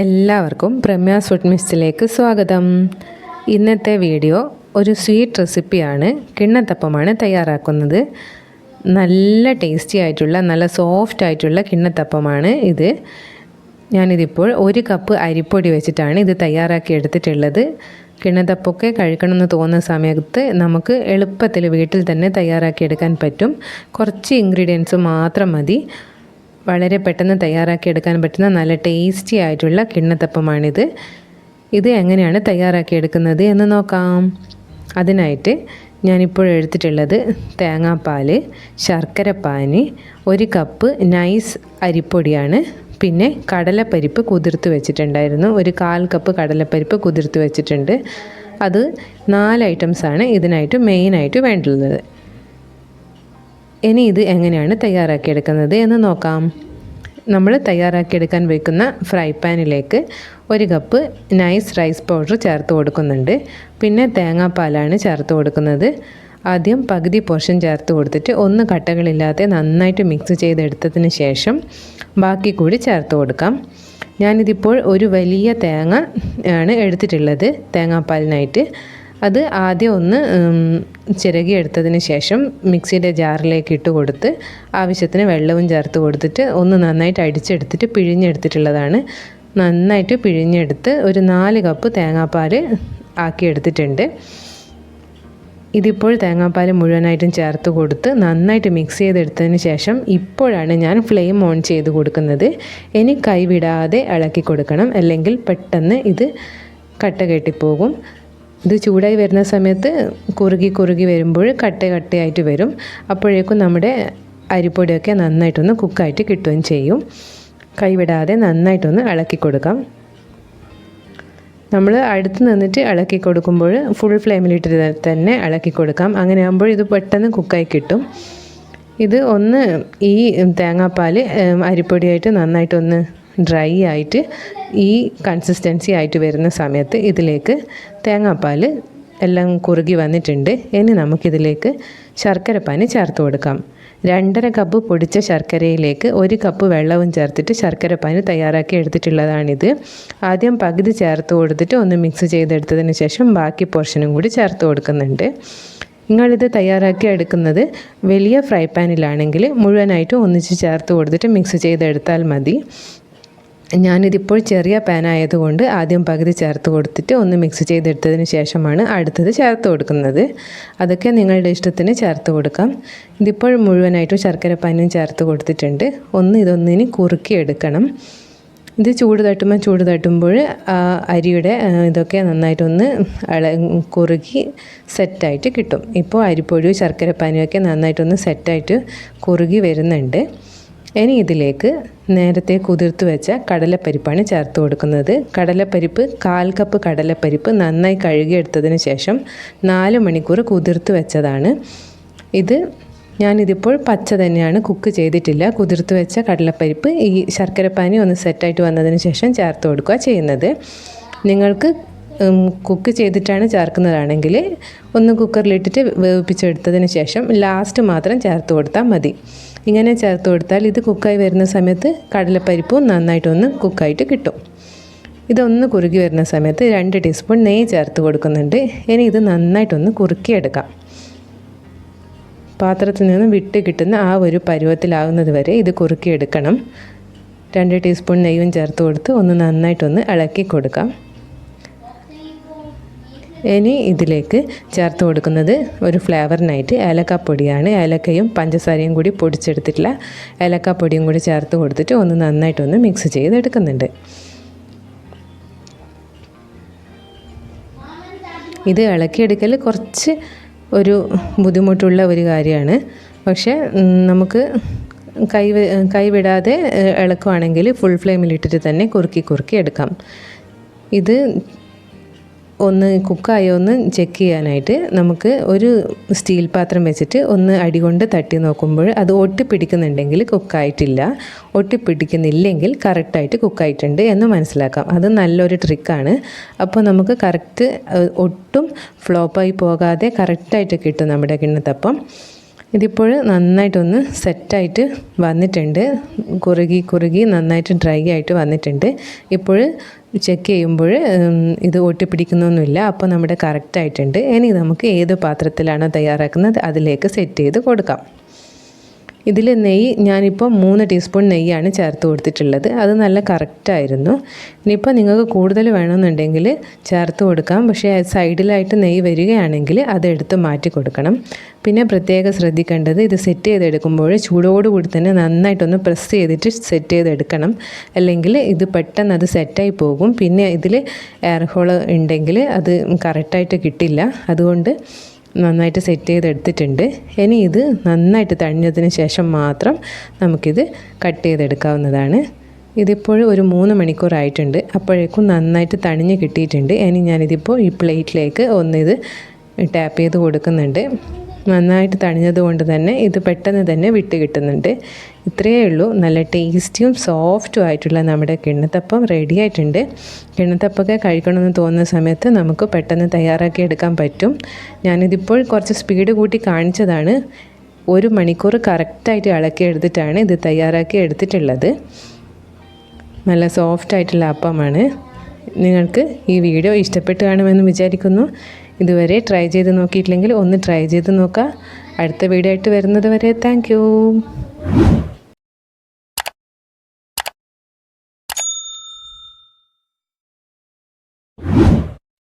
എല്ലാവർക്കും പ്രമ്യ ഫുഡ് മിസ്റ്റിലേക്ക് സ്വാഗതം. ഇന്നത്തെ വീഡിയോ ഒരു സ്വീറ്റ് റെസിപ്പിയാണ് കിണ്ണത്തപ്പമാണ് തയ്യാറാക്കുന്നത്. നല്ല ടേസ്റ്റി ആയിട്ടുള്ള നല്ല സോഫ്റ്റ് ആയിട്ടുള്ള കിണ്ണത്തപ്പമാണ് ഇത്. ഞാനിതിപ്പോൾ ഒരു കപ്പ് അരിപ്പൊടി വെച്ചിട്ടാണ് ഇത് തയ്യാറാക്കി എടുത്തിട്ടുള്ളത്. കിണ്ണത്തപ്പൊക്കെ കഴിക്കണമെന്ന് തോന്നുന്ന സമയത്ത് നമുക്ക് എളുപ്പത്തിൽ വീട്ടിൽ തന്നെ തയ്യാറാക്കി എടുക്കാൻ പറ്റും. കുറച്ച് ഇൻഗ്രീഡിയൻസ് മാത്രം മതി. വളരെ പെട്ടെന്ന് തയ്യാറാക്കി എടുക്കാൻ പറ്റുന്ന നല്ല ടേസ്റ്റി ആയിട്ടുള്ള കിണ്ണത്തപ്പമാണിത്. ഇത് എങ്ങനെയാണ് തയ്യാറാക്കി എടുക്കുന്നത് എന്ന് നോക്കാം. അതിനായിട്ട് ഞാനിപ്പോൾ എടുത്തിട്ടുള്ളത് തേങ്ങാപ്പാൽ ശർക്കരപ്പാനി ഒരു കപ്പ് നൈസ് അരിപ്പൊടിയാണ്. പിന്നെ കടലപ്പരിപ്പ് കുതിർത്ത് വെച്ചിട്ടുണ്ടായിരുന്നു. ഒരു കാൽ കപ്പ് കടലപ്പരിപ്പ് കുതിർത്ത് വെച്ചിട്ടുണ്ട്. അത് നാല് ഐറ്റംസാണ് ഇതിനായിട്ട് മെയിനായിട്ട് വേണ്ടുന്നത്. ഇനി ഇത് എങ്ങനെയാണ് തയ്യാറാക്കിയെടുക്കുന്നത് എന്ന് നോക്കാം. നമ്മൾ തയ്യാറാക്കിയെടുക്കാൻ വയ്ക്കുന്ന ഫ്രൈ പാനിലേക്ക് ഒരു കപ്പ് നൈസ് റൈസ് പൗഡർ ചേർത്ത് കൊടുക്കുന്നുണ്ട്. പിന്നെ തേങ്ങാപ്പാലാണ് ചേർത്ത് കൊടുക്കുന്നത്. ആദ്യം പകുതി പോർഷൻ ചേർത്ത് കൊടുത്തിട്ട് ഒന്ന് കട്ടകളില്ലാതെ നന്നായിട്ട് മിക്സ് ചെയ്തെടുത്തതിന് ശേഷം ബാക്കി കൂടി ചേർത്ത് കൊടുക്കാം. ഞാനിതിപ്പോൾ ഒരു വലിയ തേങ്ങ ആണ് എടുത്തിട്ടുള്ളത് തേങ്ങാപ്പാലിനായിട്ട്. അത് ആദ്യം ഒന്ന് ചിരകിയെടുത്തതിന് ശേഷം മിക്സിയുടെ ജാറിലേക്ക് ഇട്ട് കൊടുത്ത് ആവശ്യത്തിന് വെള്ളവും ചേർത്ത് കൊടുത്തിട്ട് ഒന്ന് നന്നായിട്ട് അടിച്ചെടുത്തിട്ട് പിഴിഞ്ഞെടുത്തിട്ടുള്ളതാണ്. നന്നായിട്ട് പിഴിഞ്ഞെടുത്ത് ഒരു നാല് കപ്പ് തേങ്ങാപ്പാൽ ആക്കിയെടുത്തിട്ടുണ്ട് ഇതിപ്പോൾ തേങ്ങാപ്പാൽ മുഴുവനായിട്ടും ചേർത്ത് കൊടുത്ത് നന്നായിട്ട് മിക്സ് ചെയ്തെടുത്തതിന് ശേഷം ഇപ്പോഴാണ് ഞാൻ ഫ്ലെയിം ഓൺ ചെയ്ത് കൊടുക്കുന്നത്. ഇനി കൈവിടാതെ ഇളക്കി കൊടുക്കണം അല്ലെങ്കിൽ പെട്ടെന്ന് ഇത് കട്ട കെട്ടിപ്പോകും. ഇത് ചൂടായി വരുന്ന സമയത്ത് കുറുകി കുറുകി വരുമ്പോൾ കട്ട കട്ടയായിട്ട് വരും. അപ്പോഴേക്കും നമ്മുടെ അരിപ്പൊടിയൊക്കെ നന്നായിട്ടൊന്ന് കുക്കായിട്ട് കിട്ടുകയും ചെയ്യും. കൈവിടാതെ നന്നായിട്ടൊന്ന് ഇളക്കി കൊടുക്കാം. നമ്മൾ അടുത്ത് നിന്നിട്ട് ഇളക്കി കൊടുക്കുമ്പോൾ ഫുൾ ഫ്ലെയിമിലിട്ട് തന്നെ ഇളക്കി കൊടുക്കാം. അങ്ങനെ ആകുമ്പോൾ ഇത് പെട്ടെന്ന് കുക്കായി കിട്ടും. ഇത് ഒന്ന് ഈ തേങ്ങാപ്പാൽ അരിപ്പൊടിയായിട്ട് നന്നായിട്ടൊന്ന് ഡ്രൈ ആയിട്ട് ഈ കൺസിസ്റ്റൻസി ആയിട്ട് വരുന്ന സമയത്ത് ഇതിലേക്ക് തേങ്ങാപ്പാൽ എല്ലാം കുറുകി വന്നിട്ടുണ്ട്. ഇനി നമുക്കിതിലേക്ക് ശർക്കരപ്പാനി ചേർത്ത് കൊടുക്കാം. രണ്ടര കപ്പ് പൊടിച്ച ശർക്കരയിലേക്ക് ഒരു കപ്പ് വെള്ളവും ചേർത്തിട്ട് ശർക്കരപ്പാനി തയ്യാറാക്കി എടുത്തിട്ടുള്ളതാണിത്. ആദ്യം പകുതി ചേർത്ത് കൊടുത്തിട്ട് ഒന്ന് മിക്സ് ചെയ്തെടുത്തതിന് ശേഷം ബാക്കി പോർഷനും കൂടി ചേർത്ത് കൊടുക്കുന്നുണ്ട്. നിങ്ങളിത് തയ്യാറാക്കി എടുക്കുന്നത് വലിയ ഫ്രൈ പാനിലാണെങ്കിൽ മുഴുവനായിട്ടും ഒന്നിച്ച് ചേർത്ത് കൊടുത്തിട്ട് മിക്സ് ചെയ്തെടുത്താൽ മതി. ഞാനിതിപ്പോൾ ചെറിയ പാനായതുകൊണ്ട് ആദ്യം പകുതി ചേർത്ത് കൊടുത്തിട്ട് ഒന്ന് മിക്സ് ചെയ്തെടുത്തതിന് ശേഷമാണ് അടുത്തത് ചേർത്ത് കൊടുക്കുന്നത്. അതൊക്കെ നിങ്ങളുടെ ഇഷ്ടത്തിന് ചേർത്ത് കൊടുക്കാം. ഇതിപ്പോൾ മുഴുവനായിട്ടും ശർക്കര പാനും ചേർത്ത് കൊടുത്തിട്ടുണ്ട്. ഒന്ന് ഇതൊന്നിനി കുറുക്കി എടുക്കണം. ഇത് ചൂട് തട്ടുമ്പോൾ ചൂട് തട്ടുമ്പോൾ അരിയുടെ ഇതൊക്കെ നന്നായിട്ടൊന്ന് ഇള കുറുകി സെറ്റായിട്ട് കിട്ടും. ഇപ്പോൾ അരിപ്പൊഴിയും ശർക്കര പാനിയൊക്കെ നന്നായിട്ടൊന്ന് സെറ്റായിട്ട് കുറുകി വരുന്നുണ്ട്. ഇനി ഇതിലേക്ക് നേരത്തെ കുതിർത്ത് വെച്ച കടലപ്പരിപ്പാണ് ചേർത്ത് കൊടുക്കുന്നത്. കടലപ്പരിപ്പ് കാൽ കപ്പ് കടലപ്പരിപ്പ് നന്നായി കഴുകിയെടുത്തതിന് ശേഷം നാല് മണിക്കൂർ കുതിർത്ത് വെച്ചതാണ്. ഇത് ഞാനിതിപ്പോൾ പച്ച തന്നെയാണ് കുക്ക് ചെയ്തിട്ടില്ല. കുതിർത്ത് വെച്ച കടലപ്പരിപ്പ് ഈ ശർക്കരപ്പാനി ഒന്ന് സെറ്റായിട്ട് വന്നതിന് ശേഷം ചേർത്ത് കൊടുക്കുക ചെയ്യുന്നത്. നിങ്ങൾക്ക് കുക്ക് ചെയ്തിട്ടാണ് ചേർക്കുന്നതാണെങ്കിൽ ഒന്ന് കുക്കറിലിട്ടിട്ട് വേവിപ്പിച്ചെടുത്തതിന് ശേഷം ലാസ്റ്റ് മാത്രം ചേർത്ത് കൊടുത്താൽ മതി. ഇങ്ങനെ ചേർത്ത് കൊടുത്താൽ ഇത് കുക്കായി വരുന്ന സമയത്ത് കടലപ്പരിപ്പും നന്നായിട്ടൊന്ന് കുക്കായിട്ട് കിട്ടും. ഇതൊന്ന് കുറുകി വരുന്ന സമയത്ത് രണ്ട് ടീസ്പൂൺ നെയ്യ് ചേർത്ത് കൊടുക്കുന്നുണ്ട്. ഇനി ഇത് നന്നായിട്ടൊന്ന് കുറുക്കിയെടുക്കാം. പാത്രത്തിൽ നിന്ന് വിട്ട് കിട്ടുന്ന ആ ഒരു പരുവത്തിലാവുന്നത് വരെ ഇത് കുറുക്കിയെടുക്കണം. രണ്ട് ടീസ്പൂൺ നെയ്യും ചേർത്ത് കൊടുത്ത് ഒന്ന് നന്നായിട്ടൊന്ന് ഇളക്കി കൊടുക്കാം. ഇനി ഇതിലേക്ക് ചേർത്ത് കൊടുക്കുന്നത് ഒരു ഫ്ലേവറിനായിട്ട് ഏലക്കാപ്പൊടിയാണ്. ഏലക്കയും പഞ്ചസാരയും കൂടി പൊടിച്ചെടുത്തിട്ടുള്ള ഏലക്കാപ്പൊടിയും കൂടി ചേർത്ത് കൊടുത്തിട്ട് ഒന്ന് നന്നായിട്ടൊന്ന് മിക്സ് ചെയ്തെടുക്കുന്നുണ്ട്. ഇത് ഇളക്കിയെടുക്കൽ കുറച്ച് ഒരു ബുദ്ധിമുട്ടുള്ള ഒരു കാര്യമാണ്. പക്ഷേ നമുക്ക് കൈ കൈവിടാതെ ഇളക്കുവാണെങ്കിൽ ഫുൾ ഫ്ലെയിമിലിട്ടിട്ട് തന്നെ കുറുക്കി കുറുക്കി എടുക്കാം. ഇത് ഒന്ന് കുക്കായോ ഒന്ന് ചെക്ക് ചെയ്യാനായിട്ട് നമുക്ക് ഒരു സ്റ്റീൽ പാത്രം വെച്ചിട്ട് ഒന്ന് അടികൊണ്ട് തട്ടി നോക്കുമ്പോൾ അത് ഒട്ടിപ്പിടിക്കുന്നുണ്ടെങ്കിൽ കുക്കായിട്ടില്ല. ഒട്ടിപ്പിടിക്കുന്നില്ലെങ്കിൽ കറക്റ്റായിട്ട് കുക്കായിട്ടുണ്ട് എന്ന് മനസ്സിലാക്കാം. അത് നല്ലൊരു ട്രിക്കാണ് അപ്പോൾ നമുക്ക് കറക്റ്റ് ഒട്ടും ഫ്ലോപ്പായി പോകാതെ കറക്റ്റായിട്ട് കിട്ടും നമ്മുടെ കിണ്ണത്തപ്പം. ഇതിപ്പോൾ നന്നായിട്ടൊന്ന് സെറ്റായിട്ട് വന്നിട്ടുണ്ട്. കുറുകി കുറുകി നന്നായിട്ട് ഡ്രൈ ആയിട്ട് വന്നിട്ടുണ്ട്. ഇപ്പോൾ ചെക്ക് ചെയ്യുമ്പോൾ ഇത് ഒട്ടിപ്പിടിക്കുന്നൊന്നുമില്ല. അപ്പോൾ നമ്മുടെ കറക്റ്റ് ആയിട്ടുണ്ട്. ഇനി നമുക്ക് ഏത് പാത്രത്തിലാണോ തയ്യാറാക്കുന്നത് അതിലേക്ക് സെറ്റ് ചെയ്ത് കൊടുക്കാം. ഇതിൽ നെയ്യ് ഞാനിപ്പോൾ മൂന്ന് ടീസ്പൂൺ നെയ്യാണ് ചേർത്ത് കൊടുത്തിട്ടുള്ളത്. അത് നല്ല കറക്റ്റായിരുന്നു ഇനിയിപ്പോൾ നിങ്ങൾക്ക് കൂടുതൽ വേണമെന്നുണ്ടെങ്കിൽ ചേർത്ത് കൊടുക്കാം. പക്ഷേ സൈഡിലായിട്ട് നെയ്യ് വരികയാണെങ്കിൽ അത് എടുത്ത് മാറ്റി കൊടുക്കണം. പിന്നെ പ്രത്യേകം ശ്രദ്ധിക്കേണ്ടത് ഇത് സെറ്റ് ചെയ്തെടുക്കുമ്പോൾ ചൂടോടുകൂടി തന്നെ നന്നായിട്ടൊന്ന് പ്രസ് ചെയ്തിട്ട് സെറ്റ് ചെയ്തെടുക്കണം. അല്ലെങ്കിൽ ഇത് പെട്ടെന്ന് അത് സെറ്റായി പോകും. പിന്നെ ഇതിൽ എയർ ഹോൾ ഉണ്ടെങ്കിൽ അത് കറക്റ്റായിട്ട് കിട്ടില്ല. അതുകൊണ്ട് നന്നായിട്ട് സെറ്റ് ചെയ്തെടുത്തിട്ടുണ്ട്. ഇനി ഇത് നന്നായിട്ട് തണിഞ്ഞതിന് ശേഷം മാത്രം നമുക്കിത് കട്ട് ചെയ്തെടുക്കാവുന്നതാണ്. ഇതിപ്പോൾ ഒരു മൂന്ന് മണിക്കൂറായിട്ടുണ്ട് അപ്പോഴേക്കും നന്നായിട്ട് തണിഞ്ഞ് കിട്ടിയിട്ടുണ്ട്. ഇനി ഞാനിതിപ്പോൾ ഈ പ്ലേറ്റിലേക്ക് ഒന്നിത് ടാപ്പ് ചെയ്ത് കൊടുക്കുന്നുണ്ട്. നന്നായിട്ട് തണിഞ്ഞത് കൊണ്ട് തന്നെ ഇത് പെട്ടെന്ന് തന്നെ വിട്ട് കിട്ടുന്നുണ്ട്. ഇത്രയേ ഉള്ളൂ. നല്ല ടേസ്റ്റിയും സോഫ്റ്റും ആയിട്ടുള്ള നമ്മുടെ കിണ്ണത്തപ്പം റെഡി ആയിട്ടുണ്ട്. കിണ്ണത്തപ്പൊക്കെ കഴിക്കണമെന്ന് തോന്നുന്ന സമയത്ത് നമുക്ക് പെട്ടെന്ന് തയ്യാറാക്കി എടുക്കാൻ പറ്റും. ഞാനിതിപ്പോൾ കുറച്ച് സ്പീഡ് കൂട്ടി കാണിച്ചതാണ്. ഒരു മണിക്കൂർ കറക്റ്റായിട്ട് ഇളക്കി എടുത്തിട്ടാണ് ഇത് തയ്യാറാക്കി എടുത്തിട്ടുള്ളത്. നല്ല സോഫ്റ്റ് ആയിട്ടുള്ള അപ്പമാണ്. നിങ്ങൾക്ക് ഈ വീഡിയോ ഇഷ്ടപ്പെട്ടു കാണുമെന്ന് വിചാരിക്കുന്നു. ഇതുവരെ ട്രൈ ചെയ്ത് നോക്കിയിട്ടില്ലെങ്കിൽ ഒന്ന് ട്രൈ ചെയ്ത് നോക്കുക. അടുത്ത വീഡിയോ ആയിട്ട് വരുന്നത് വരെ താങ്ക്